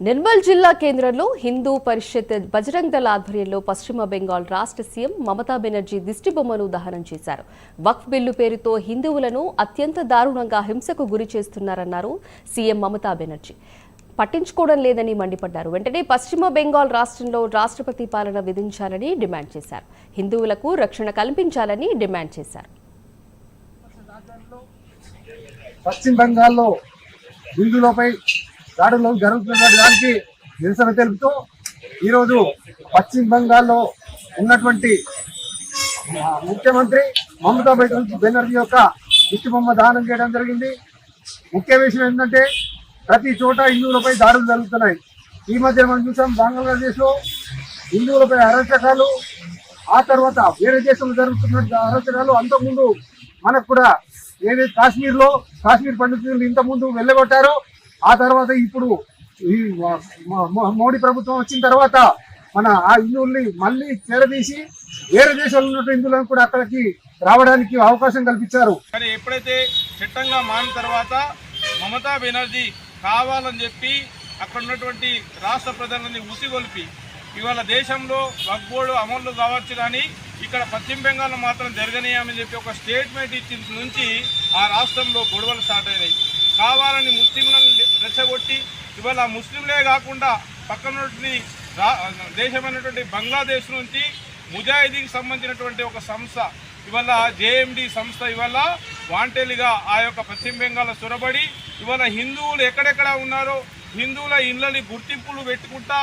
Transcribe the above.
నిర్మల్ జిల్లా కేంద్రంలో హిందూ పరిషత్ బజరంగ్ దళ ఆధ్వర్యంలో పశ్చిమ బెంగాల్ రాష్ట్ర సీఎం మమతా బెనర్జీ దిష్టిబొమ్మను దహనం చేశారు. వక్ఫ్ బిల్లు పేరుతో హిందువులను అత్యంత దారుణంగా హింసకు గురి చేస్తున్నారన్నారు సీఎం మమతా బెనర్జీ. పట్టించుకోవడం లేదని మండిపడ్డారు. వెంటనే పశ్చిమ బెంగాల్ రాష్ట్రంలో రాష్ట్రపతి పాలన విధించాలని డిమాండ్ చేశారు. హిందువులకు రక్షణ కల్పించాలని డిమాండ్ చేశారు. పశ్చిమ బెంగాల్లో హిందువులపై దాడులు జరుగుతున్న దానికి నిరసన తెలుపుతూ ఈరోజు పశ్చిమ బెంగాల్లో ఉన్నటువంటి ముఖ్యమంత్రి మమతా బెనర్జీ బెనర్జీ యొక్క దిష్టిబొమ్మ దానం చేయడం జరిగింది. ముఖ్య విషయం ఏంటంటే ప్రతి చోట హిందువులపై దాడులు జరుగుతున్నాయి. ఈ మధ్య మనం చూసాం బంగ్లాదేశ్లో హిందువులపై అరాచకాలు ఆ తర్వాత వేరే దేశంలో జరుగుతున్న అరాచకాలు అంతకుముందు మనకు కూడా ఏదైతే కాశ్మీర్లో కాశ్మీర్ పండితులు ఇంత ముందు వెళ్ళగొట్టారో. ఆ తర్వాత ఇప్పుడు ఈ మోడీ ప్రభుత్వం వచ్చిన తర్వాత మన ఆ హిందువుల్ని మళ్ళీ చేరదీసి వేరే దేశాల్లో ఉన్న హిందువులను కూడా అక్కడికి రావడానికి అవకాశం కల్పించారు. కానీ ఎప్పుడైతే చట్టంగా మారిన తర్వాత మమతా బెనర్జీ కావాలని చెప్పి అక్కడ ఉన్నటువంటి రాష్ట్ర ప్రజలని ఉసిగొల్పి ఇవాళ దేశంలో వగ్బోర్డు అమలు కావచ్చు కానీ ఇక్కడ పశ్చిమ బెంగాల్లో మాత్రం జరగనీయమని చెప్పి ఒక స్టేట్మెంట్ ఇచ్చిన నుంచి ఆ రాష్ట్రంలో గొడవలు స్టార్ట్ అయినాయి. కావాలని ముస్లింలను రెచ్చగొట్టి ఇవాళ ముస్లింలే కాకుండా పక్కన దేశమైనటువంటి బంగ్లాదేశ్ నుంచి ముజాహిదీకి సంబంధించినటువంటి ఒక సంస్థ ఇవాళ జేఎండి సంస్థ ఇవాళ వాంటేలిగా ఆ యొక్క పశ్చిమ బెంగాల్ చొరబడి ఇవాళ హిందువులు ఎక్కడెక్కడ ఉన్నారో హిందువుల ఇళ్ళని గుర్తింపులు పెట్టుకుంటా